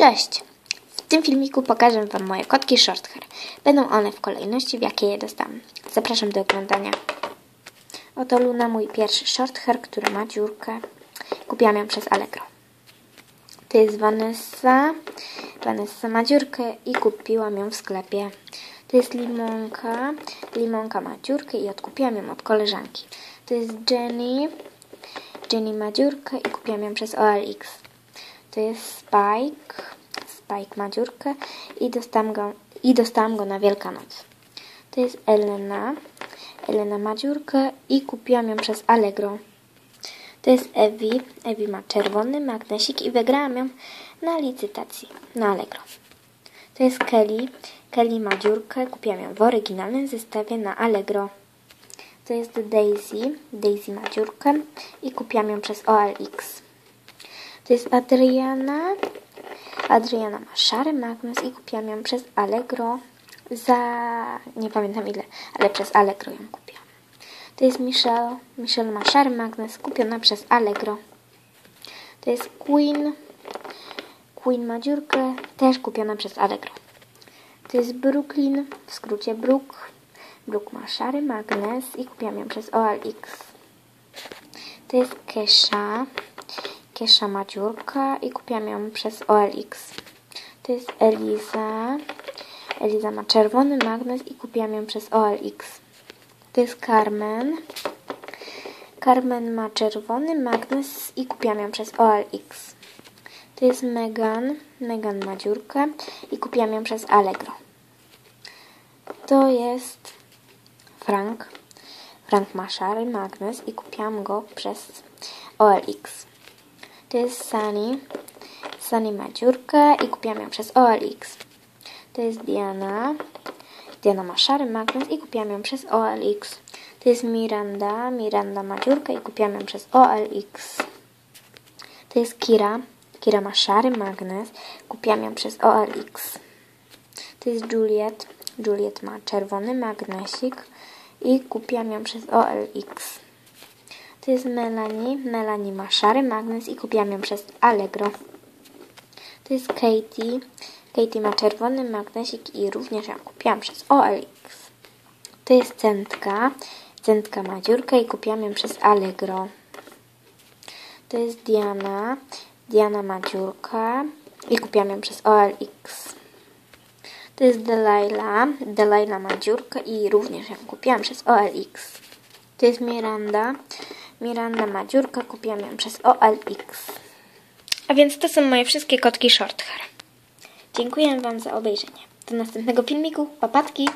Cześć! W tym filmiku pokażę Wam moje kotki shorthair. Będą one w kolejności, w jakiej je dostałam. Zapraszam do oglądania. Oto Luna, mój pierwszy shorthair, który ma dziurkę. Kupiłam ją przez Allegro. To jest Vanessa. Vanessa ma dziurkę i kupiłam ją w sklepie. To jest Limonka. Limonka ma dziurkę i odkupiłam ją od koleżanki. To jest Jenny. Jenny ma dziurkę i kupiłam ją przez OLX. To jest Spike. Spike ma dziurkę i dostałam go, i dostałam go na Wielkanoc. To jest Elena. Elena ma dziurkę i kupiłam ją przez Allegro. To jest Evi. Evi ma czerwony magnesik i wygrałam ją na licytacji na Allegro. To jest Kelly. Kelly ma dziurkę. Kupiłam ją w oryginalnym zestawie na Allegro. To jest Daisy. Daisy ma dziurkę i kupiłam ją przez OLX. To jest Adriana. Adriana ma szary magnes i kupiłam ją przez Allegro za... nie pamiętam ile, ale przez Allegro ją kupiłam. To jest Michelle. Michelle ma szary magnes kupiona przez Allegro. To jest Queen. Queen ma dziurkę, też kupiona przez Allegro. To jest Brooklyn, w skrócie Brook. Brook ma szary magnes i kupiłam ją przez OLX. To jest Kesha. Kesha ma dziurkę i kupiłam ją przez OLX. To jest Eliza. Eliza ma czerwony magnes i kupiłam ją przez OLX. To jest Carmen. Carmen ma czerwony magnes i kupiłam ją przez OLX. To jest Megan. Megan ma dziurkę i kupiłam ją przez Allegro. To jest Frank. Frank ma szary magnes i kupiłam go przez OLX. To jest Sunny. Sunny ma dziurkę i kupiłam ją przez OLX. To jest Diana. Diana ma szary magnes i kupiłam ją przez OLX. To jest Miranda. Miranda ma dziurkę i kupiłam ją przez OLX. To jest Kira. Kira ma szary magnes. Kupiłam ją przez OLX. To jest Juliet. Juliet ma czerwony magnesik i kupiłam ją przez OLX. To jest Melanie. Melanie ma szary magnes i kupiłam ją przez Allegro. To jest Katie. Katie ma czerwony magnesik i również ją kupiłam przez OLX. To jest Centka. Centka ma dziurkę i kupiłam ją przez Allegro. To jest Diana. Diana ma dziurkę i kupiłam ją przez OLX. To jest Delilah. Delilah ma dziurkę i również ją kupiłam przez OLX. To jest Miranda. Miranda ma dziurkę, kupiłam ją przez OLX. A więc to są moje wszystkie kotki shorthair. Dziękuję Wam za obejrzenie. Do następnego filmiku. Papatki!